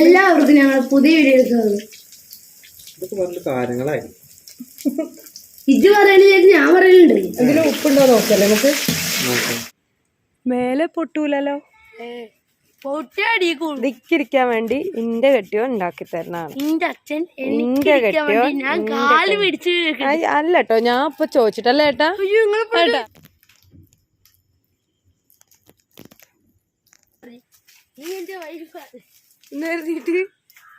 എല്ലാവർക്കും ഞങ്ങൾ പുതിയ വീഡിയോ എടുക്കുന്നത്. ഇതൊക്കെ പറഞ്ഞ കാര്യങ്ങളായി. ഇത് പറയണില്ല? ഞാൻ പറയലുണ്ട്. ഇതിൽ ഉപ്പുണ്ടോ നോക്കല്ലേ നമുക്ക്? മേലെ പൊട്ടൂലല്ലോ? ദിക്കിരിക്കാൻ വേണ്ടി ഇന്റെ കെട്ടിയോ ഉണ്ടാക്കി തരണാണ്. ഇന്റെ കെട്ടിയോ? ഞാൻ കാൽ പിടിച്ച് അല്ല കേട്ടോ ഞാൻ ഇപ്പൊ ചോദിച്ചിട്ടല്ലേ ഏട്ടാ? എന്ന് കരുതിയിട്ട്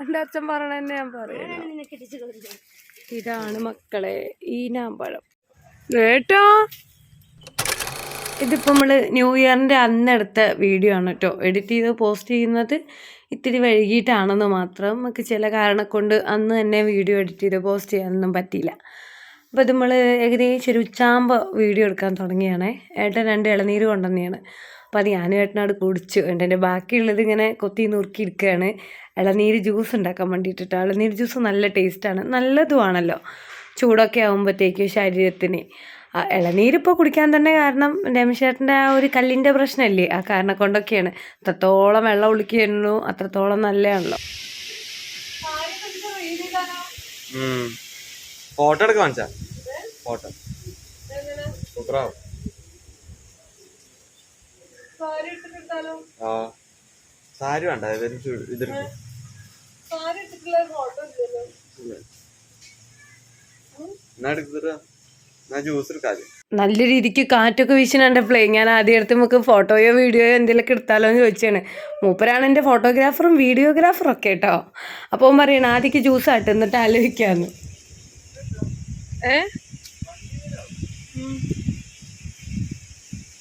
എന്റെ അച്ഛൻ പറയണ തന്നെ ഞാൻ പറയുന്നു ഇതാണ് മക്കളെ ഈനാമ്പഴം. കേട്ടോ? ഇതിപ്പോൾ നമ്മൾ ന്യൂ ഇയറിന്റെ അന്നെടുത്ത വീഡിയോ ആണ് കേട്ടോ. എഡിറ്റ് ചെയ്ത് പോസ്റ്റ് ചെയ്യുന്നത് ഇത്തിരി വൈകിട്ടാണെന്ന് മാത്രം നമുക്ക് ചില കാരണം കൊണ്ട് അന്ന് തന്നെ വീഡിയോ എഡിറ്റ് ചെയ്ത് പോസ്റ്റ് ചെയ്യാനൊന്നും പറ്റിയില്ല. അപ്പോൾ ഇത് നമ്മൾ ഏകദേശം ഒരു ഉച്ചാമ്പ വീഡിയോ എടുക്കാൻ തുടങ്ങിയാണേ. ഏട്ടൻ രണ്ട് ഇളനീര് കൊണ്ടുവന്നെയാണ് അപ്പോൾ അത് ഞാനും ഏട്ടനോട് കുടിച്ചു. എന്റെ ബാക്കിയുള്ളത് ഇങ്ങനെ കൊത്തി നുറുക്കി ഇരിക്കുകയാണ് ഇളനീര് ജ്യൂസ് ഉണ്ടാക്കാൻ വേണ്ടിയിട്ടിട്ട്. ഇളനീര് ജ്യൂസ് നല്ല ടേസ്റ്റാണ് നല്ലതുമാണല്ലോ. ചൂടൊക്കെ ആകുമ്പോഴത്തേക്കും ശരീരത്തിന്. ആ ഇളനീരിപ്പോൾ കുടിക്കാൻ തന്നെ കാരണം രമേശേട്ടന്റെ ആ ഒരു കല്ലിന്റെ പ്രശ്നമല്ലേ? ആ കാരണം കൊണ്ടൊക്കെയാണ് അത്രത്തോളം വെള്ളം ഒളിക്കുന്നു അത്രത്തോളം നല്ലതാണല്ലോ. ഫോട്ടോ എടുക്കാൻ ഫോട്ടോ. സൂപ്പറാവും. ആ സാരി വേണ്ട. എന്നാ എന്നാ ജ്യൂസ് എടുക്കാതെ നല്ല രീതിക്ക് കാറ്റൊക്കെ വീശിനുണ്ടപ്പോഴേ ഞാൻ ആദ്യം എടുത്ത് നമുക്ക് ഫോട്ടോയോ വീഡിയോയോ എന്തെങ്കിലുമൊക്കെ എടുത്താലോ എന്ന് ചോദിച്ചാണ്. മൂപ്പരാണ് എന്റെ ഫോട്ടോഗ്രാഫറും വീഡിയോഗ്രാഫറും ഒക്കെ കേട്ടോ. അപ്പോൾ പറയണം ആദ്യക്ക് ജ്യൂസ് ആട്ടെന്നിട്ട് എന്നിട്ട് ആലോചിക്കാന്ന്. ഏ?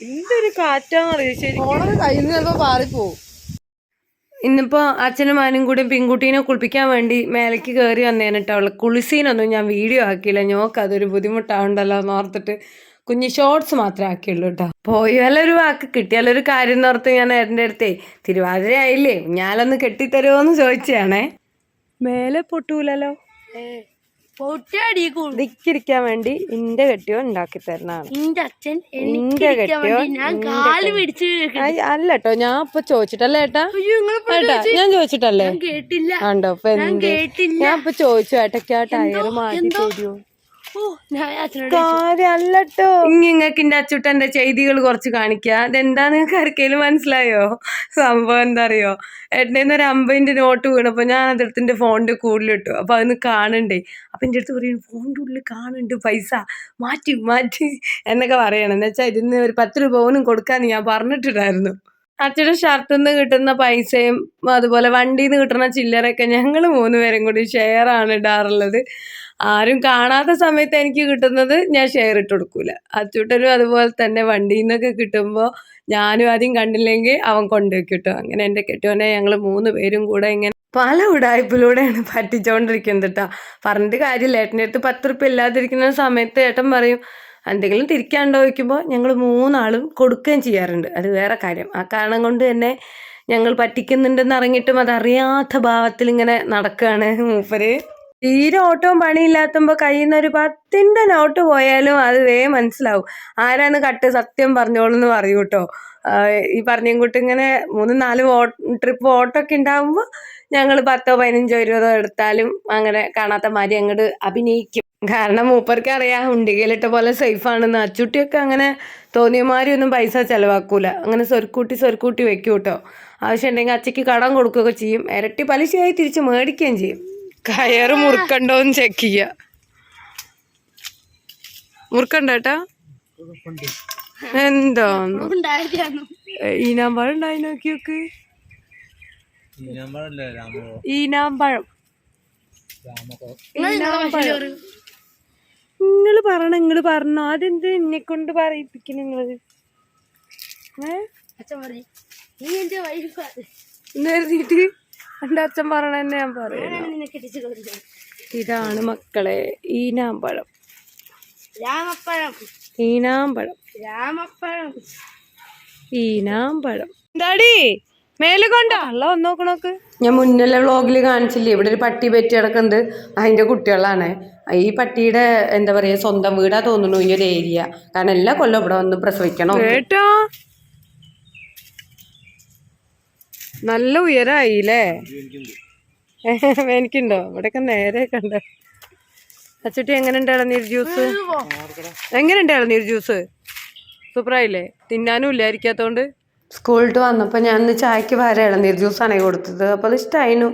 എന്തൊരു കാറ്റാന്നറിയോ ശരി കയ്യിൽ നിന്ന് ചിലപ്പോ പാറിപ്പോവും. ഇന്നിപ്പോൾ അച്ഛനും മാനും കൂടി പെൺകുട്ടീനെ കുളിപ്പിക്കാൻ വേണ്ടി മേലേക്ക് കയറി വന്നേനെ കേട്ടോ അവളെ. കുളിസീനൊന്നും ഞാൻ വീഡിയോ ആക്കിയില്ല. ഞോക്ക് അതൊരു ബുദ്ധിമുട്ടാവണ്ടല്ലോ എന്ന് ഓർത്തിട്ട് കുഞ്ഞ് ഷോർട്സ് മാത്രമേ ആക്കിയുള്ളൂ കേട്ടോ പോയാലൊരു വാക്ക് കിട്ടിയാലൊരു കാര്യം എന്ന് ഓർത്ത് ഞാൻ എന്റെ അടുത്തേ തിരുവാതിര ആയില്ലേ? ഞാനൊന്ന് കെട്ടിത്തരുമോ എന്ന് ചോദിച്ചാണേ മേലെ പൊട്ടൂലല്ലോ. ദിക്കിരിക്കാൻ വേണ്ടി ഇന്റെ കെട്ടിയോ ഉണ്ടാക്കി തരണാണ് ഇന്റെ കെട്ടിയോ അല്ല കേട്ടോ ഞാൻ ഇപ്പൊ ചോദിച്ചിട്ടല്ലേ ഏട്ടാ? ഞാൻ ചോദിച്ചിട്ടല്ലേ? കേട്ടില്ല. കണ്ടോ ഇപ്പൊ എന്ത്? ഞാൻ ഇപ്പൊ ചോദിച്ചു ഏട്ടക്കാ ടയർ മാറ്റി തരുമോ കാര്യല്ലട്ടോ. നിങ്ങൾക്ക് എന്റെ അച്ചുട്ടന്റെ ചെയ്തികൾ കുറച്ച് കാണിക്കുക അതെന്താ നിങ്ങൾക്ക് ആർക്കെങ്കിലും മനസ്സിലായോ? സംഭവം എന്താ അറിയോ ഏട്ടന്റെ ഒരു അമ്പതിന്റെ നോട്ട് വീണപ്പോ ഞാൻ അതെടുത്ത് എന്റെ ഫോണിന്റെ കൂടുതലിട്ടു അപ്പൊ അതൊന്ന് കാണണ്ടേ? അപ്പൊ എന്റെ അടുത്ത് പറയും ഫോണിന്റെ ഉള്ളിൽ കാണുന്നുണ്ട് പൈസ. മാറ്റി മാറ്റി. എന്നൊക്കെ പറയണം. എന്ന് വെച്ചാൽ ഇതിന് ഒരു പത്ത് രൂപ പോലും കൊടുക്കാന്ന് ഞാൻ പറഞ്ഞിട്ടുണ്ടായിരുന്നു അച്ഛന്റെ ഷർട്ടിൽ നിന്ന് കിട്ടുന്ന പൈസയും അതുപോലെ വണ്ടിയിൽ നിന്ന് കിട്ടുന്ന ചില്ലറയൊക്കെ ഞങ്ങൾ മൂന്ന് പേരും കൂടി ഷെയർ ആണ് ഇടാറുള്ളത്. ആരും കാണാത്ത സമയത്ത് എനിക്ക് കിട്ടുന്നത് ഞാൻ ഷെയർ ഇട്ട് കൊടുക്കൂല. അച്ചൂട്ടനും അതുപോലെ തന്നെ വണ്ടിയിൽ നിന്നൊക്കെ കിട്ടുമ്പോൾ ഞാനും ആദ്യം കണ്ടില്ലെങ്കിൽ അവൻ കൊണ്ടുപോയി കിട്ടും. അങ്ങനെ എന്റെ കെട്ടുവനെ ഞങ്ങൾ മൂന്ന് പേരും കൂടെ ഇങ്ങനെ പല ഉടായ്പിലൂടെയാണ് പറ്റിച്ചുകൊണ്ടിരിക്കുന്നത് കേട്ടോ പറഞ്ഞിട്ട് കാര്യമില്ല. ഏട്ടന്റെ അടുത്ത് പത്ത് റുപ്യ ഇല്ലാതിരിക്കുന്ന സമയത്ത് ഏട്ടൻ പറയും എന്തെങ്കിലും തിരിക്കാണ്ടോ ചോദിക്കുമ്പോൾ ഞങ്ങൾ മൂന്നാളും കൊടുക്കുകയും ചെയ്യാറുണ്ട്. അത് വേറെ കാര്യം. ആ കാരണം കൊണ്ട് തന്നെ ഞങ്ങൾ പറ്റിക്കുന്നുണ്ടെന്ന് അറിഞ്ഞിട്ടും അതറിയാത്ത ഭാവത്തിൽ ഇങ്ങനെ നടക്കുകയാണ് മൂപ്പര്. തീരെ ഓട്ടവും പണിയില്ലാത്തുമ്പോൾ കയ്യിൽ നിന്ന് ഒരു പത്തിന്റെ നോട്ട് പോയാലും അത് വേ മനസ്സിലാവും. ആരാണ് കട്ട് സത്യം പറഞ്ഞോളൂ എന്ന് പറയൂ കേട്ടോ ഈ പറഞ്ഞും കൂട്ടി ഇങ്ങനെ മൂന്ന് നാല് ട്രിപ്പ് ഓട്ടമൊക്കെ ഉണ്ടാകുമ്പോൾ ഞങ്ങൾ പത്തോ പതിനഞ്ചോ ഇരുപതോ എടുത്താലും അങ്ങനെ കാണാത്ത മാതിരി അങ്ങോട്ട് അഭിനയിക്കും. കാരണം മൂപ്പർക്ക് അറിയാം ഉണ്ടികയിലിട്ട പോലെ സേഫാണെന്ന്. അച്ചുട്ടിയൊക്കെ അങ്ങനെ തോന്നിയമാരി ഒന്നും പൈസ ചിലവാക്കൂല. അങ്ങനെ സ്വരുക്കൂട്ടി സ്വരുക്കൂട്ടി വെക്കും കേട്ടോ ആവശ്യമുണ്ടെങ്കിൽ അച്ചയ്ക്ക് കടം കൊടുക്കുകയൊക്കെ ചെയ്യും. ഇരട്ടി പലിശയായി തിരിച്ച് മേടിക്കുകയും ചെയ്യും. കയറ് മുറുക്കണ്ടോന്ന് ചെക്ക് ചെയ്യ. മുറുക്കണ്ടേട്ടാ എന്തോന്ന്? ഈനാമ്പഴം ഉണ്ടായി നോക്കി നോക്ക്. ഈനാമ്പഴം. നിങ്ങൾ പറഞ്ഞ നിങ്ങൾ പറഞ്ഞു. അതെന്ത് എന്നെ കൊണ്ട് പറയിപ്പിക്കും നിങ്ങൾ ഏ? അച്ഛൻ എന്റെ എന്റെ അച്ഛൻ പറയണ തന്നെ ഞാൻ പറയുന്നു ഇതാണ് മക്കളെ ഈനാമ്പഴം. രാമപ്പഴം. ഈനാമ്പഴം. രാമപ്പഴം. ഈനാമ്പഴം. എന്താടി? മേലെ കൊണ്ടോ? അല്ല വന്ന് നോക്കണോക്ക് ഞാൻ മുന്നല്ലേ വ്ളോഗിൽ കാണിച്ചില്ലേ? ഇവിടെ ഒരു പട്ടി പറ്റി കിടക്കുന്നത് അതിന്റെ കുട്ടികളാണ്. ഈ പട്ടിയുടെ എന്താ പറയാ സ്വന്തം വീടാ തോന്നുന്നു ഈ ഒരു ഏരിയ. കാരണം എല്ലാ കൊല്ലം ഇവിടെ വന്ന് പ്രസവിക്കണം. കേട്ടോ. നല്ല ഉയരായില്ലേ? എനിക്കുണ്ടോ? ഇവിടെയൊക്കെ നേരെ കണ്ട? അച്ചുട്ടി എങ്ങനെയുണ്ട് ഇളനീർ ജ്യൂസ്? എങ്ങനെയുണ്ട് ഇളനീർ ജ്യൂസ്? സൂപ്പറായില്ലേ? തിന്നാനും ഇല്ലായിരിക്കാത്തോണ്ട്? സ്കൂളിട്ട് വന്നപ്പോൾ ഞാൻ ഇന്ന് ചായക്ക് വരെ ഇളനീർ ജ്യൂസാണ് കൊടുത്തത്. അപ്പോൾ അത് ഇഷ്ടമായിരുന്നു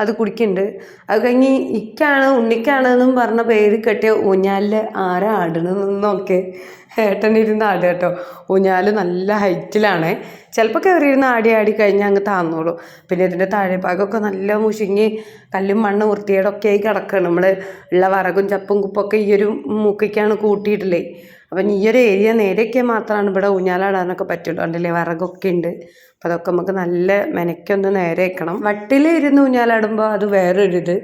അത് കുടിക്കുന്നുണ്ട് അത് കഴിഞ്ഞ് ഇക്കാണ് ഉണ്ണിക്കാണ് എന്നും പറഞ്ഞ പേര് കെട്ടിയ ഊഞ്ഞാലിൽ ആരാ ആടണമെന്നൊക്കെ ഏട്ടനിരുന്ന് ആടുക കേട്ടോ. ഊഞ്ഞാൽ നല്ല ഹൈറ്റിലാണ്. ചിലപ്പോൾ കയറിയിരുന്ന് ആടി ആടി കഴിഞ്ഞാൽ അങ്ങ് താന്നോളൂ. പിന്നെ ഇതിന്റെ താഴെ ഭാഗമൊക്കെ നല്ല മുഷിങ്ങി കല്ലും മണ്ണ് വൃത്തിയേടൊക്കെ ആയി കിടക്കുകയാണ് നമ്മൾ ഉള്ള വറകും ചപ്പും കുപ്പൊക്കെ ഈ ഒരു മൂക്കിക്കാണ് കൂട്ടിയിട്ടില്ലേ അപ്പം ഈ ഒരു ഏരിയ നേരെയൊക്കെ മാത്രമാണ് ഇവിടെ ഊഞ്ഞാലാടാനൊക്കെ പറ്റുള്ളൂ. ഉണ്ടല്ലേ വിറകൊക്കെ ഉണ്ട്. അപ്പം അതൊക്കെ നമുക്ക് നല്ല മെനക്കൊന്ന് നേരെ വെക്കണം. വട്ടിൽ ഇരുന്ന് ഊഞ്ഞാലാടുമ്പോൾ അത് വേറൊരു ഇത്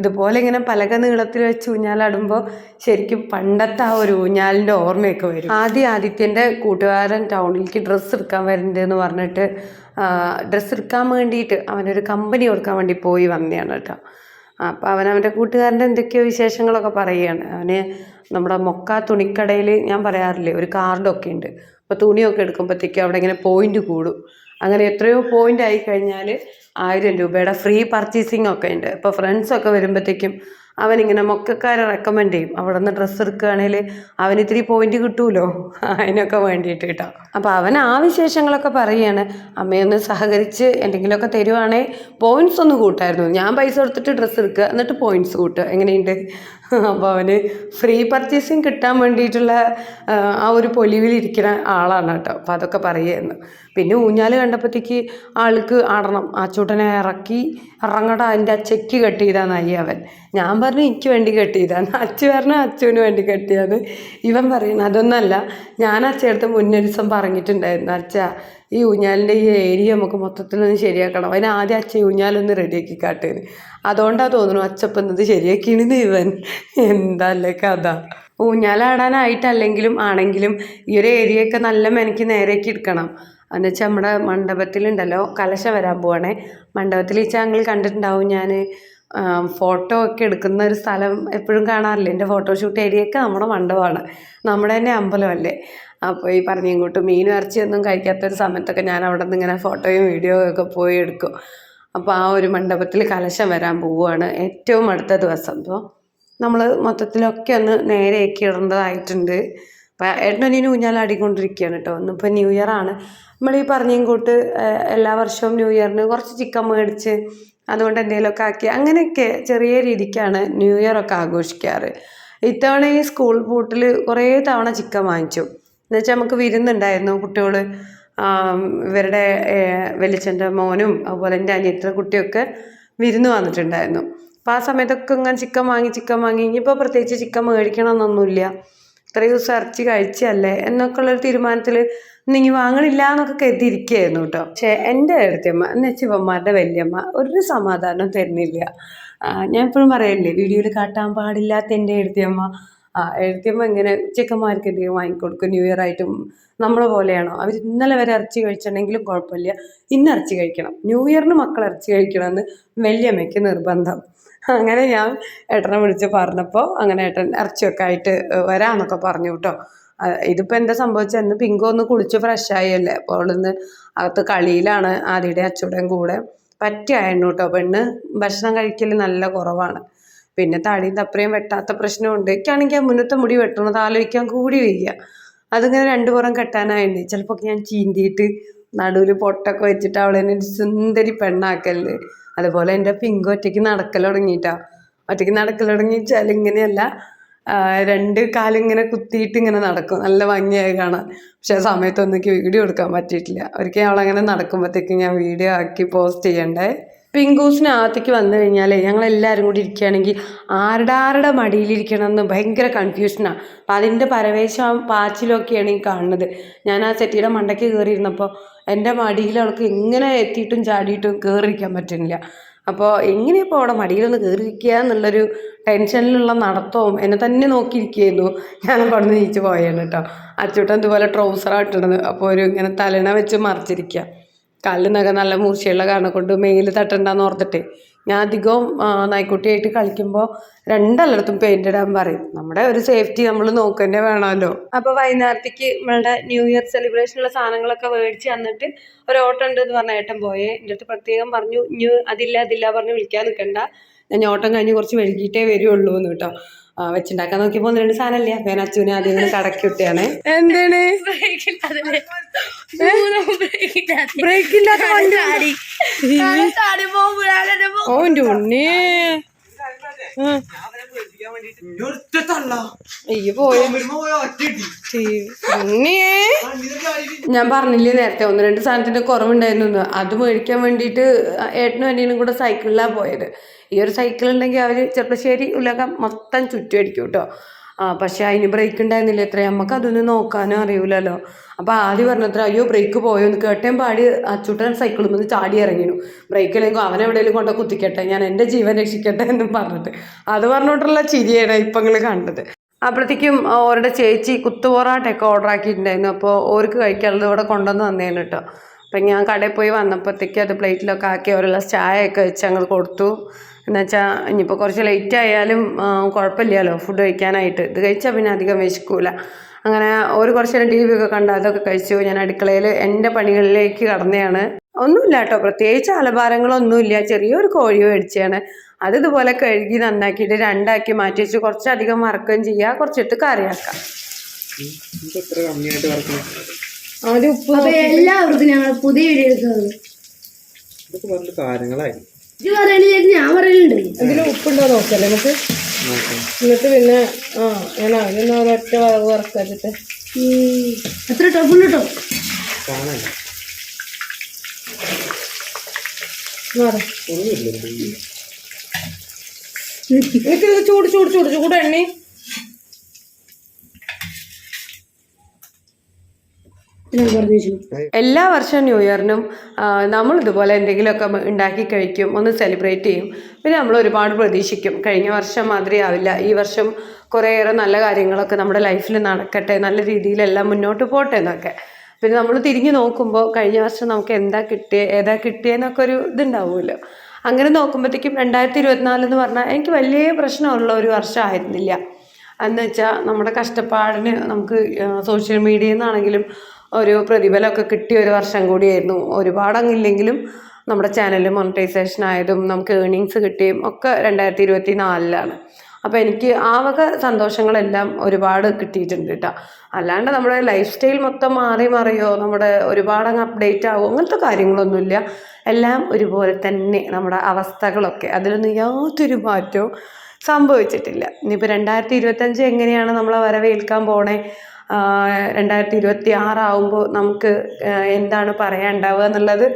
ഇതുപോലെ ഇങ്ങനെ പലക നീളത്തിൽ വെച്ച് ഊഞ്ഞാലാടുമ്പോൾ ശരിക്കും പണ്ടത്തെ ആ ഒരു ഊഞ്ഞാലിന്റെ ഓർമ്മയൊക്കെ വരും. ആദ്യം ആദിത്യന്റെ കൂട്ടുകാരൻ ടൗണിലേക്ക് ഡ്രസ്സ് എടുക്കാൻ വരുന്നുണ്ടെന്ന് പറഞ്ഞിട്ട് ഡ്രസ്സ് എടുക്കാൻ വേണ്ടിയിട്ട് അവനൊരു കമ്പനി കൊടുക്കാൻ വേണ്ടി പോയി വന്നതാണ് കേട്ടോ. അപ്പോൾ അവൻ അവന്റെ കൂട്ടുകാരന്റെ എന്തൊക്കെയോ വിശേഷങ്ങളൊക്കെ പറയുകയാണ്. അവന് നമ്മുടെ മൊക്ക തുണിക്കടയിൽ ഞാൻ പറയാറില്ലേ ഒരു കാർഡൊക്കെ ഉണ്ട്. അപ്പോൾ തുണിയൊക്കെ എടുക്കുമ്പോഴത്തേക്കും അവിടെ ഇങ്ങനെ പോയിന്റ് കൂടും. അങ്ങനെ എത്രയോ പോയിന്റ് ആയി കഴിഞ്ഞാൽ ആയിരം രൂപയുടെ ഫ്രീ പർച്ചേസിങ് ഒക്കെ ഉണ്ട്. ഇപ്പോൾ ഫ്രണ്ട്സൊക്കെ വരുമ്പോഴത്തേക്കും അവനിങ്ങനെ മൊക്കക്കാരെ റെക്കമെൻഡ് ചെയ്യും. അവിടെ നിന്ന് ഡ്രസ്സ് എടുക്കുകയാണെങ്കിൽ അവന് ഇത്തിരി പോയിന്റ് കിട്ടുമല്ലോ അതിനൊക്കെ വേണ്ടിയിട്ട് കേട്ടോ. അപ്പോൾ അവൻ ആ വിശേഷങ്ങളൊക്കെ പറയുകയാണ്. അമ്മയൊന്ന് സഹകരിച്ച് എന്തെങ്കിലുമൊക്കെ തരുവാണെങ്കിൽ പോയിന്റ്സ് ഒന്ന് കൂട്ടായിരുന്നു. ഞാൻ പൈസ കൊടുത്തിട്ട് ഡ്രസ്സ് എടുക്കുക എന്നിട്ട് പോയിന്റ്സ് കൂട്ടുക. എങ്ങനെയുണ്ട്? അപ്പോൾ അവന് ഫ്രീ പർച്ചേസിങ് കിട്ടാൻ വേണ്ടിയിട്ടുള്ള ആ, ഒരു പൊലിവിലിരിക്കുന്ന ആളാണ് കേട്ടോ. അപ്പോൾ അതൊക്കെ പറയുമായിരുന്നു പിന്നെ ഊഞ്ഞാൽ കണ്ടപ്പോഴത്തേക്ക് ആൾക്ക് ആടണം. ആ ചൂട്ടനെ ഇറക്കി ഇറങ്ങടാ അതിന്റെ അച്ചയ്ക്ക് കെട്ട് ചെയ്താന്നായി അവൻ. ഞാൻ പറഞ്ഞു എനിക്ക് വേണ്ടി കെട്ട് ചെയ്താന്ന് അച്ചു പറഞ്ഞു അച്ചുവിന് വേണ്ടി കെട്ടിയത് ഇവൻ പറയുന്നത് അതൊന്നല്ല ഞാൻ അച്ചയടുത്ത് മുന്നേ ഒരു ദിവസം പറഞ്ഞിട്ടുണ്ടായിരുന്നു അച്ഛ ഈ ഊഞ്ഞാലിന്റെ ഈ ഏരിയ നമുക്ക് മൊത്തത്തിലൊന്ന് ശരിയാക്കണം. അതിന് ആദ്യം അച്ഛൻ ഊഞ്ഞാലൊന്ന് റെഡിയാക്കി കാട്ടേന്. അതുകൊണ്ടാണ് തോന്നുന്നു അച്ഛപ്പന്നത് ശരിയാക്കിണെന്ന് ഇവൻ. എന്താല്ലേ കഥ? ഊഞ്ഞാലാടാനായിട്ടല്ലെങ്കിലും ആണെങ്കിലും ഈ ഒരു ഏരിയയൊക്കെ നല്ല മെനക്ക് നേരേക്ക് എടുക്കണം. എന്ന് വെച്ചാൽ നമ്മുടെ മണ്ഡപത്തിലുണ്ടല്ലോ കലശ വരാൻ പോവാണേ. മണ്ഡപത്തിൽ ഈ ഞങ്ങൾ കണ്ടിട്ടുണ്ടാവും ഞാൻ ഫോട്ടോ ഒക്കെ എടുക്കുന്ന ഒരു സ്ഥലം എപ്പോഴും കാണാറില്ല? എന്റെ ഫോട്ടോഷൂട്ട് ഏരിയയൊക്കെ നമ്മുടെ മണ്ഡപമാണ്. നമ്മുടെ തന്നെ അമ്പലമല്ലേ അപ്പോൾ ഈ പറഞ്ഞ ഇങ്ങോട്ട് മീനും ഇറച്ചിയൊന്നും കഴിക്കാത്തൊരു സമയത്തൊക്കെ ഞാൻ അവിടെ നിന്ന് ഇങ്ങനെ ഫോട്ടോയും വീഡിയോയും ഒക്കെ പോയി എടുക്കും. അപ്പോൾ ആ ഒരു മണ്ഡപത്തിൽ കലശം വരാൻ പോവുകയാണ് ഏറ്റവും അടുത്ത ദിവസം. അപ്പോൾ നമ്മൾ മൊത്തത്തിലൊക്കെ ഒന്ന് നേരെയാക്കി ഇടേണ്ടതായിട്ടുണ്ട്. അപ്പം ഏട്ടനൊന്നിന് ഊഞ്ഞാലാടിക്കൊണ്ടിരിക്കുകയാണ് കേട്ടോ ഇന്നിപ്പോൾ ന്യൂ ഇയർ ആണ്. നമ്മൾ ഈ പറഞ്ഞ കൂട്ട് എല്ലാ വർഷവും ന്യൂ ഇയറിന് കുറച്ച് ചിക്കൻ മേടിച്ച് അതുകൊണ്ട് എന്തെങ്കിലുമൊക്കെ ആക്കി അങ്ങനെയൊക്കെ ചെറിയ രീതിക്കാണ് ന്യൂ ഇയർ ഒക്കെ ആഘോഷിക്കാറ്. ഇത്തവണ ഈ സ്കൂൾ പൂട്ടിൽ കുറേ തവണ ചിക്കൻ വാങ്ങിച്ചു. എന്നുവെച്ചാൽ നമുക്ക് വിരുന്നുണ്ടായിരുന്നു കുട്ടികൾ ഇവരുടെ വെളിച്ചന്റെ മോനും അതുപോലെ എന്റെ അനിയത്തിന്റെ കുട്ടിയൊക്കെ വിരുന്ന് വന്നിട്ടുണ്ടായിരുന്നു. അപ്പോൾ ആ സമയത്തൊക്കെ ഇങ്ങനെ ചിക്കൻ വാങ്ങി ചിക്കൻ വാങ്ങി. ഇനിയിപ്പോൾ പ്രത്യേകിച്ച് ചിക്കൻ മേടിക്കണമെന്നൊന്നുമില്ല. ഇത്രയും ദിവസം ഇറച്ചി കഴിച്ചല്ലേ എന്നൊക്കെ ഉള്ളൊരു തീരുമാനത്തിൽ നീ വാങ്ങണില്ല എന്നൊക്കെ കരുതിയിരിക്കുകയായിരുന്നു കേട്ടോ. പക്ഷേ എന്റെ അടുത്തമ്മ എന്ന് ഇവന്മാരുടെ വല്യമ്മ ഒരു സമാധാനം തരുന്നില്ല. ഞാൻ എപ്പോഴും പറയല്ലേ വീഡിയോയിൽ കാട്ടാൻ പാടില്ലാത്ത എന്റെ എഴുത്തിയമ്മ ആ എഴുത്തിയമ്മ ഇങ്ങനെ ചെക്കന്മാർക്ക് എന്തെങ്കിലും വാങ്ങിക്കൊടുക്കും ന്യൂ ഇയർ ആയിട്ടും നമ്മളെ പോലെയാണോ? അവർ ഇന്നലെ വരെ ഇറച്ചി കഴിച്ചിട്ടുണ്ടെങ്കിലും കുഴപ്പമില്ല. ഇന്ന് ഇറച്ചി കഴിക്കണം. ന്യൂ ഇയറിന് മക്കൾ ഇറച്ചി കഴിക്കണമെന്ന് വല്യമ്മയ്ക്ക് നിർബന്ധം. അങ്ങനെ ഞാൻ ഏട്ടനെ വിളിച്ച് പറഞ്ഞപ്പോൾ അങ്ങനെ ഏട്ടൻ ഇറച്ചിയൊക്കെ ആയിട്ട് വരാമെന്നൊക്കെ പറഞ്ഞു കേട്ടോ. ഇതിപ്പോൾ എന്താ സംഭവിച്ചത്? എന്ന് പിങ്കോ ഒന്ന് കുളിച്ച് ഫ്രഷായല്ലേ അപ്പോൾ അവളിന്ന് അകത്ത് കളിയിലാണ് ആദ്യയുടെ അച്ചൂടെയും കൂടെ. പറ്റിയായിരുന്നു കേട്ടോ. പെണ്ണ് ഭക്ഷണം കഴിക്കൽ നല്ല കുറവാണ്. പിന്നെ താടിയും തപ്പറയും വെട്ടാത്ത പ്രശ്നമുണ്ട്. എനിക്കാണെങ്കിൽ ആ മുന്നത്തെ മുടി വെട്ടണത് ആലോചിക്കാൻ കൂടി വയ്യ. അതിങ്ങനെ രണ്ടു പുറം കെട്ടാനായിട്ട് ചിലപ്പോൾ ഞാൻ ചീന്തിയിട്ട് നടുവിൽ പൊട്ടൊക്കെ വെച്ചിട്ട് അവളെ ഒരു സുന്ദരി പെണ്ണാക്കൽ അതുപോലെ എന്റെ പിങ്ക് ഒറ്റയ്ക്ക് നടക്കൽ തുടങ്ങിയിട്ടാ. ഒറ്റയ്ക്ക് നടക്കൽ തുടങ്ങിച്ചാൽ ഇങ്ങനെയല്ല രണ്ട് രണ്ട് കാലിങ്ങനെ കുത്തിയിട്ട് ഇങ്ങനെ നടക്കും. നല്ല ഭംഗിയായി കാണാൻ. പക്ഷെ ആ സമയത്തൊന്നും എനിക്ക് വീഡിയോ എടുക്കാൻ പറ്റിയിട്ടില്ല. ഒരിക്കൽ അവളങ്ങനെ നടക്കുമ്പോഴത്തേക്കും ഞാൻ വീഡിയോ ആക്കി പോസ്റ്റ് ചെയ്യണ്ടേ? പിങ്കൂസിനകത്തേക്ക് വന്നു കഴിഞ്ഞാൽ ഞങ്ങളെല്ലാവരും കൂടി ഇരിക്കുകയാണെങ്കിൽ ആരുടെ ആരുടെ മടിയിലിരിക്കണമെന്ന് ഭയങ്കര കൺഫ്യൂഷനാണ് അപ്പം അതിന്റെ പരവേശം പാച്ചിലൊക്കെയാണ് ഈ കാണുന്നത്. ഞാൻ ആ സെറ്റിയുടെ മണ്ടയ്ക്ക് കയറിയിരുന്നപ്പോൾ എന്റെ മടിയിൽ അവൾക്ക് എങ്ങനെ എത്തിയിട്ടും ചാടിയിട്ടും കയറിയിരിക്കാൻ പറ്റുന്നില്ല. അപ്പോൾ എങ്ങനെയപ്പോൾ അവിടെ മടിയിലൊന്ന് കയറിയിരിക്കുക എന്നുള്ളൊരു ടെൻഷനിലുള്ള നടത്തവും എന്നെ തന്നെ നോക്കിയിരിക്കുകയായിരുന്നു. ഞാൻ അവിടെ നിന്ന് നീച്ച് പോയാണ് കേട്ടോ. അച്ചൂട്ടൻ ഇതുപോലെ ട്രൗസറാണ് അപ്പോൾ ഒരു ഇങ്ങനെ തലണ വെച്ച് മറിച്ചിരിക്കുക. കാലിനൊക്കെ നല്ല മൂർച്ചയുള്ള കാരണം കൊണ്ട് മെയിൽ തട്ടണ്ടെന്ന് ഓർത്തിട്ട് ഞാൻ അധികവും നായ്ക്കുട്ടിയായിട്ട് കളിക്കുമ്പോൾ രണ്ടല്ലടത്തും പെയിന്റ് ഇടാൻ പറയും. നമ്മുടെ ഒരു സേഫ്റ്റി നമ്മൾ നോക്കന്നെ വേണമല്ലോ. അപ്പോൾ വൈകുന്നേരത്തേക്ക് നമ്മളുടെ ന്യൂ ഇയർ സെലിബ്രേഷനുള്ള സാധനങ്ങളൊക്കെ മേടിച്ച് തന്നിട്ട് ഒരു ഓട്ടം ഉണ്ട് എന്ന് പറഞ്ഞ ഏട്ടൻ പോയേ. എന്റെ അടുത്ത് പ്രത്യേകം പറഞ്ഞു ന്യൂ അതില്ല അതില്ല പറഞ്ഞ് വിളിക്കാൻ നിൽക്കണ്ട ഞാൻ ഓട്ടം കഴിഞ്ഞ് കുറച്ച് വൈകിട്ടേ വരുള്ളൂ എന്ന് കേട്ടോ. വെച്ചുണ്ടാക്കാൻ നോക്കിയപ്പോ ഒന്ന് രണ്ട് സാധനമില്ല ഞാൻ അച്ഛനെ ആദ്യം ഇങ്ങനെ കടക്കി വിട്ടാണ് എന്താണ്? ബ്രേക്ക് ഇല്ലാത്ത വണ്ടി ഓ ഉണ്ണിയേ ഉം. അയ്യോ പോയി ഉണ്ണിയേ ഞാൻ പറഞ്ഞില്ലേ നേരത്തെ ഒന്ന് രണ്ട് സാധനത്തിന്റെ കുറവുണ്ടായിരുന്നു. അത് മേടിക്കാൻ വേണ്ടിയിട്ട് ഏട്ടനും അനിയനും കൂടെ സൈക്കിളിലാണ് പോയത്. ഈ ഒരു സൈക്കിൾ ഉണ്ടെങ്കിൽ അവർ ചെറുപ്പശ്ശേരി ഉലകം മൊത്തം ചുറ്റുമടിക്കും കേട്ടോ. പക്ഷെ അതിന് ബ്രേക്ക് ഉണ്ടായിരുന്നില്ല. എത്ര നമുക്ക് അതൊന്നും നോക്കാനും അറിയില്ലല്ലോ അപ്പോൾ ആദ്യം പറഞ്ഞത്ര അയ്യോ ബ്രേക്ക് പോയോ? എന്ന് കേട്ടേം പാടി അച്ചൂട്ടൻ സൈക്കിളിൽ നിന്ന് ചാടി ഇറങ്ങിനു ബ്രേക്ക് ഇല്ലെങ്കിൽ അവൻ എവിടെയെങ്കിലും കൊണ്ട് കുത്തിക്കട്ടെ ഞാൻ എന്റെ ജീവൻ രക്ഷിക്കട്ടെ എന്ന് പറഞ്ഞിട്ട്. അത് പറഞ്ഞിട്ടുള്ള ചിരിയാണ് ഇപ്പം നിങ്ങൾ കണ്ടത്. അപ്പോഴത്തേക്കും അവരുടെ ചേച്ചി കുത്തുപൊറാട്ടൊക്കെ ഓർഡർ ആക്കിയിട്ടുണ്ടായിരുന്നു. അപ്പോൾ ഓർക്ക് കഴിക്കാനുള്ളത് ഇവിടെ കൊണ്ടുവന്ന് തന്നേന് കേട്ടോ അപ്പം ഞാൻ കടയിൽ പോയി വന്നപ്പോഴത്തേക്കും അത് പ്ലേറ്റിലൊക്കെ ആക്കി അവരെല്ലാം ചായയൊക്കെ വെച്ച് അങ്ങ് കൊടുത്തു. എന്നുവെച്ചാൽ ഇനിയിപ്പോൾ കുറച്ച് ലേറ്റ് ആയാലും കുഴപ്പമില്ലല്ലോ ഫുഡ് കഴിക്കാനായിട്ട്. ഇത് കഴിച്ചാൽ പിന്നെ അധികം വിശക്കൂല. അങ്ങനെ ഒരു കുറച്ച് നേരം ടി വി ഒക്കെ കണ്ട് അതൊക്കെ കഴിച്ചു. ഞാൻ അടുക്കളയിൽ എന്റെ പണികളിലേക്ക് കടന്നെയാണ്. ഒന്നുമില്ല കേട്ടോ പ്രത്യേകിച്ച് അലഭാരങ്ങളൊന്നുമില്ല ചെറിയൊരു കോഴി മേടിച്ചാണ് അത് ഇതുപോലെ കഴുകി നന്നാക്കിയിട്ട് രണ്ടാക്കി മാറ്റി വെച്ച് കുറച്ചധികം വറക്കുകയും ചെയ്യുക കുറച്ചിട്ട് കറിയാക്കാം ആദ്യം ഉപ്പ് എല്ലാവർക്കും ഞങ്ങൾ പുതിയ വീഡിയോ എടുക്കുന്നത്. കാര്യങ്ങളായി. ഇത് പറയണില്ല ഞാൻ പറയലുണ്ട്. ഇതിൽ ഉപ്പുണ്ടോ നോക്കല്ലേ നമുക്ക്? നോക്കാം എന്നിട്ട് പിന്നെ ആ ഒരൊറ്റ വറവ് വറക്കാച്ചിട്ട്. എത്ര കേട്ടോ ചൂട് ചൂട് ചൂട് ചൂട് എണ്ണി ഞാൻ പറഞ്ഞു വെച്ചു എല്ലാ വർഷവും ന്യൂ ഇയറിനും നമ്മൾ ഇതുപോലെ എന്തെങ്കിലുമൊക്കെ ഉണ്ടാക്കി കഴിക്കും ഒന്ന് സെലിബ്രേറ്റ് ചെയ്യും. പിന്നെ നമ്മൾ ഒരുപാട് പ്രതീക്ഷിക്കും. കഴിഞ്ഞ വർഷം മാതിരി ആവില്ല ഈ വർഷം കുറേയേറെ നല്ല കാര്യങ്ങളൊക്കെ നമ്മുടെ ലൈഫിൽ നടക്കട്ടെ നല്ല രീതിയിലെല്ലാം മുന്നോട്ട് പോട്ടെ എന്നൊക്കെ. പിന്നെ നമ്മൾ തിരിഞ്ഞു നോക്കുമ്പോൾ കഴിഞ്ഞ വർഷം നമുക്ക് എന്താ കിട്ടിയ ഏതാ കിട്ടിയെന്നൊക്കെ ഒരു ഇതുണ്ടാവുമല്ലോ. അങ്ങനെ നോക്കുമ്പോഴത്തേക്കും രണ്ടായിരത്തി ഇരുപത്തിനാല് എന്ന് പറഞ്ഞാൽ എനിക്ക് വലിയ പ്രശ്നമുള്ള ഒരു വർഷമായിരുന്നില്ല എന്ന് വെച്ചാൽ നമ്മുടെ കഷ്ടപ്പാടിന് നമുക്ക് സോഷ്യൽ മീഡിയയിൽ നിന്നാണെങ്കിലും ഒരു പ്രതിഫലമൊക്കെ കിട്ടിയ ഒരു വർഷം കൂടിയായിരുന്നു. ഒരുപാടങ്ങില്ലെങ്കിലും നമ്മുടെ ചാനൽ മോണിറ്റൈസേഷൻ ആയതും നമുക്ക് ഏണിങ്സ് കിട്ടിയും ഒക്കെ രണ്ടായിരത്തി ഇരുപത്തി നാലിലാണ് അപ്പോൾ എനിക്ക് ആ വക സന്തോഷങ്ങളെല്ലാം ഒരുപാട് കിട്ടിയിട്ടുണ്ട് കേട്ടോ അല്ലാണ്ട് നമ്മുടെ ലൈഫ് സ്റ്റൈൽ മൊത്തം മാറി മറിയോ നമ്മുടെ ഒരുപാട് അങ്ങ് അപ്ഡേറ്റ് ആവുമോ അങ്ങനത്തെ കാര്യങ്ങളൊന്നുമില്ല. എല്ലാം ഒരുപോലെ തന്നെ നമ്മുടെ അവസ്ഥകളൊക്കെ. അതിലൊന്നും യാതൊരു മാറ്റവും സംഭവിച്ചിട്ടില്ല. ഇനിയിപ്പോൾ രണ്ടായിരത്തി ഇരുപത്തഞ്ച് എങ്ങനെയാണ് നമ്മളെ വരവേൽക്കാൻ പോണേ? രണ്ടായിരത്തി ഇരുപത്തി ആറാവുമ്പോൾ നമുക്ക് എന്താണ് പറയാനുണ്ടാവുക എന്നുള്ളത്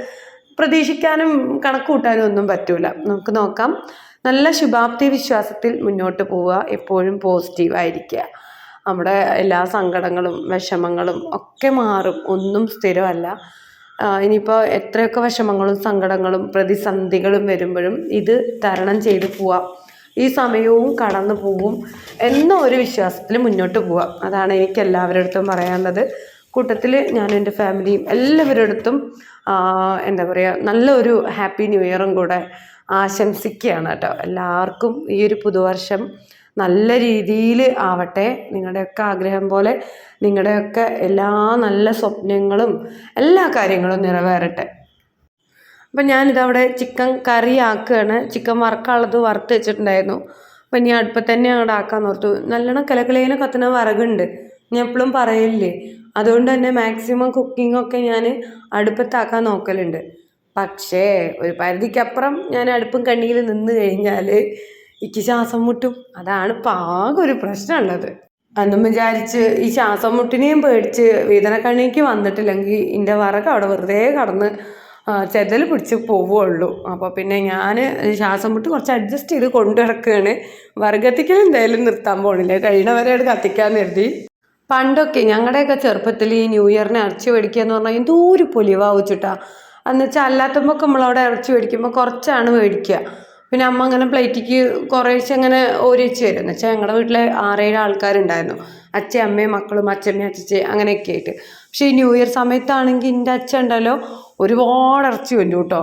പ്രതീക്ഷിക്കാനും കണക്ക് കൂട്ടാനും ഒന്നും പറ്റൂല. നമുക്ക് നോക്കാം. നല്ല ശുഭാപ്തി വിശ്വാസത്തിൽ മുന്നോട്ട് പോവുക. എപ്പോഴും പോസിറ്റീവ് ആയിരിക്കുക. നമ്മുടെ എല്ലാ സങ്കടങ്ങളും വിഷമങ്ങളും ഒക്കെ മാറും. ഒന്നും സ്ഥിരമല്ല. ഇനിയിപ്പോൾ എത്രയൊക്കെ വിഷമങ്ങളും സങ്കടങ്ങളും പ്രതിസന്ധികളും വരുമ്പോഴും ഇത് തരണം ചെയ്ത് പോവാം. ഈ സമയവും കടന്നു പോകും എന്ന ഒരു വിശ്വാസത്തിൽ മുന്നോട്ട് പോവാം അതാണ് എനിക്ക് എല്ലാവരുടെ അടുത്തും പറയാനുള്ളത്. കൂട്ടത്തിൽ ഞാനും എന്റെ ഫാമിലിയും എല്ലാവരുടെ അടുത്തും എന്താ പറയുക നല്ലൊരു ഹാപ്പി ന്യൂ ഇയറും കൂടെ ആശംസിക്കുകയാണ് കേട്ടോ. എല്ലാവർക്കും ഈ ഒരു പുതുവർഷം നല്ല രീതിയിൽ ആവട്ടെ. നിങ്ങളുടെയൊക്കെ ആഗ്രഹം പോലെ നിങ്ങളുടെയൊക്കെ എല്ലാ നല്ല സ്വപ്നങ്ങളും എല്ലാ കാര്യങ്ങളും നിറവേറട്ടെ. അപ്പം ഞാനിതവിടെ ചിക്കൻ കറി ആക്കുകയാണ്. ചിക്കൻ വറക്കാനുള്ളത് വറുത്ത് വെച്ചിട്ടുണ്ടായിരുന്നു. അപ്പം ഇനി അടുപ്പത്ത് തന്നെ അങ്ങോട്ട് ആക്കാൻ ഓർത്തു. നല്ലോണം കലക്കലേനെ കത്തുന്ന വറകുണ്ട്. ഞാൻ എപ്പോഴും പറയില്ലേ അതുകൊണ്ട് തന്നെ മാക്സിമം കുക്കിങ്ങൊക്കെ ഞാൻ അടുപ്പത്താക്കാൻ നോക്കലുണ്ട്. പക്ഷേ ഒരു പരിധിക്കപ്പുറം ഞാൻ അടുപ്പും കണ്ണിയിൽ നിന്ന് കഴിഞ്ഞാൽ എനിക്ക് ശ്വാസം മുട്ടും. അതാണ് പാകം ഒരു പ്രശ്നമുള്ളത്. അന്നും വിചാരിച്ച് ഈ ശ്വാസം മുട്ടിനെയും പേടിച്ച് വേദനക്കണ്ണിക്ക് വന്നിട്ടില്ലെങ്കിൽ എന്റെ വറക്ക് അവിടെ വെറുതെ കടന്ന് ചെതൽ പിടിച്ച് പോവുകയുള്ളൂ. അപ്പോൾ പിന്നെ ഞാൻ ശ്വാസം മുട്ട് കുറച്ച് അഡ്ജസ്റ്റ് ചെയ്ത് കൊണ്ടു നടക്കുകയാണ്. വർഗത്തിക്കൽ എന്തായാലും നിർത്താൻ പോകണില്ല കഴിയണവരെ അത് കത്തിക്കാൻ കരുതി. പണ്ടൊക്കെ ഞങ്ങളുടെയൊക്കെ ചെറുപ്പത്തിൽ ഈ ന്യൂ ഇയറിന് ഇറച്ചി മേടിക്കുക എന്ന് പറഞ്ഞാൽ എന്തോ ഒരു പൊലിവാവിച്ചിട്ടാ എന്ന് വെച്ചാൽ അല്ലാത്തപ്പോൾ നമ്മളവിടെ ഇറച്ചി മേടിക്കുമ്പോൾ കുറച്ചാണ് മേടിക്കുക. പിന്നെ അമ്മ അങ്ങനെ പ്ലേറ്റിക്ക് കുറേശ്ശെ അങ്ങനെ ഓരി വെച്ച് തരും. എന്ന് വെച്ചാൽ ഞങ്ങളുടെ വീട്ടിലെ ആറേഴ് ആൾക്കാരുണ്ടായിരുന്നു. അച്ഛൻ അമ്മയും മക്കളും അച്ഛമ്മയും അച്ഛച്ചേ അങ്ങനെയൊക്കെ ആയിട്ട്. പക്ഷേ ഈ ന്യൂ ഇയർ സമയത്താണെങ്കിൽ എന്റെ അച്ഛൻ ഉണ്ടല്ലോ ഒരുപാട് ഇറച്ചി വരും കേട്ടോ.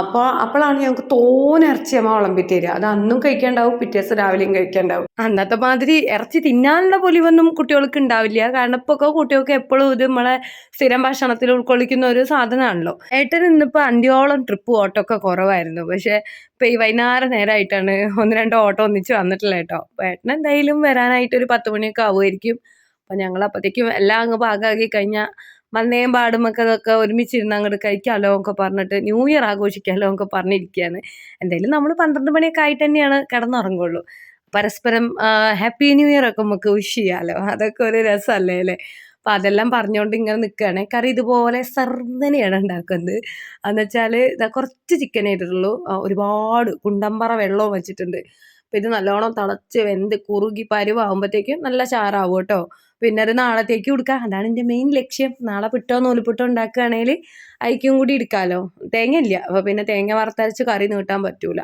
അപ്പോൾ അപ്പോഴാണ് ഞങ്ങൾക്ക് തോന്നി ഇറച്ചി അമ്മ വിളമ്പി തരിക. അത് അന്നും കഴിക്കാണ്ടാവും പിറ്റേ ദിവസം രാവിലെയും കഴിക്കാണ്ടാവും. അന്നത്തെ മാതിരി ഇറച്ചി തിന്നാനുള്ള പൊലിവൊന്നും കുട്ടികൾക്ക് ഉണ്ടാവില്ല. കാരണം ഇപ്പോൾ ഒക്കെ കുട്ടികൾക്ക് എപ്പോഴും ഇത് നമ്മളെ സ്ഥിരം ഭക്ഷണത്തിൽ ഉൾക്കൊള്ളിക്കുന്ന ഒരു സാധനമാണല്ലോ ഏട്ടൻ ഇന്നിപ്പോൾ അന്ത്യോളം ട്രിപ്പ് ഓട്ടോ ഒക്കെ കുറവായിരുന്നു. പക്ഷേ ഇപ്പോൾ ഈ വൈകുന്നേരം നേരമായിട്ടാണ് ഒന്ന് രണ്ട് ഓട്ടോ ഒന്നിച്ച് വന്നിട്ടില്ല കേട്ടോ. അപ്പോൾ ഏട്ടൻ എന്തായാലും വരാനായിട്ട് ഒരു പത്ത് മണിയൊക്കെ ആവുമായിരിക്കും. അപ്പോൾ ഞങ്ങൾ അപ്പോഴത്തേക്കും എല്ലാം അങ്ങ് പാകമാക്കി കഴിഞ്ഞാൽ മന്നയും പാടുമൊക്കെ അതൊക്കെ ഒരുമിച്ചിരുന്ന് അങ്ങോട്ട് കഴിക്കാമല്ലോ ഒക്കെ പറഞ്ഞിട്ട് ന്യൂ ഇയർ ആഘോഷിക്കാമല്ലോ ഒക്കെ പറഞ്ഞിരിക്കുകയാണ് എന്തായാലും നമ്മൾ പന്ത്രണ്ട് മണിയൊക്കെ ആയിട്ട് തന്നെയാണ് കിടന്നുറങ്ങുള്ളൂ. പരസ്പരം ഹാപ്പി ന്യൂ ഇയർ ഒക്കെ നമുക്ക് വിഷ് ചെയ്യാമല്ലോ അതൊക്കെ ഒരു രസമല്ലേ അല്ലേ? അപ്പോൾ അതെല്ലാം പറഞ്ഞുകൊണ്ട് ഇങ്ങനെ നിൽക്കുകയാണ് കറി ഇതുപോലെ സർന്നനെയാണ് ഉണ്ടാക്കുന്നത്. എന്ന് വെച്ചാൽ ഇതാ കുറച്ച് ചിക്കൻ ഇട്ടിട്ടുള്ളൂ. ഒരുപാട് കുണ്ടമ്പറ വെള്ളവും വെച്ചിട്ടുണ്ട്. അപ്പോൾ ഇത് നല്ലോണം തിളച്ച് വെന്ത് കുറുകി പരുവാകുമ്പോഴത്തേക്കും നല്ല ചാറാവും കേട്ടോ. പിന്നെ അത് നാളത്തേക്ക് കൊടുക്കാം. അതാണ് എന്റെ മെയിൻ ലക്ഷ്യം. നാളെ പിട്ടോ നൂലിപ്പിട്ടോ ഉണ്ടാക്കുകയാണെങ്കിൽ അയക്കും കൂടി എടുക്കാമല്ലോ തേങ്ങ ഇല്ല അപ്പോൾ പിന്നെ തേങ്ങ വറുത്തരച്ച് കറി നീട്ടാൻ പറ്റൂല.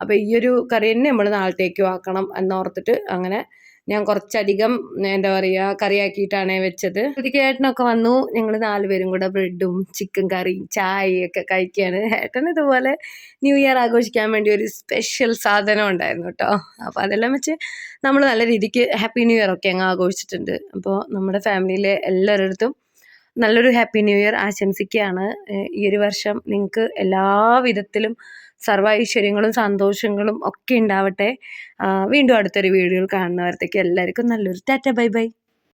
അപ്പോൾ ഈ ഒരു കറി തന്നെ നമ്മൾ നാളത്തേക്ക് ആക്കണം എന്നോർത്തിട്ട് അങ്ങനെ ഞാൻ കുറച്ചധികം എന്താ പറയുക കറിയാക്കിയിട്ടാണ് വെച്ചത്. ഏട്ടനൊക്കെ വന്നു. ഞങ്ങൾ നാലുപേരും കൂടെ ബ്രെഡും ചിക്കൻ കറിയും ചായയും ഒക്കെ കഴിക്കുകയാണ് ഏട്ടൻ ഇതുപോലെ ന്യൂ ഇയർ ആഘോഷിക്കാൻ വേണ്ടി ഒരു സ്പെഷ്യൽ സാധനം ഉണ്ടായിരുന്നു കേട്ടോ. അപ്പോൾ അതെല്ലാം വെച്ച് നമ്മൾ നല്ല രീതിക്ക് ഹാപ്പി ന്യൂ ഇയർ ഒക്കെ അങ്ങ് ആഘോഷിച്ചിട്ടുണ്ട്. അപ്പോൾ നമ്മുടെ ഫാമിലിയിലെ എല്ലാവരുടെ നല്ലൊരു ഹാപ്പി ന്യൂ ഇയർ ആശംസിക്കുകയാണ്. ഈ ഒരു വർഷം നിങ്ങൾക്ക് എല്ലാ വിധത്തിലും സർവ ഐശ്വര്യങ്ങളും സന്തോഷങ്ങളും ഒക്കെ ഉണ്ടാവട്ടെ. വീണ്ടും അടുത്തൊരു വീഡിയോയിൽ കാണുന്നവരത്തേക്ക് എല്ലാവർക്കും നല്ലൊരു ടാറ്റ ബൈ ബൈ.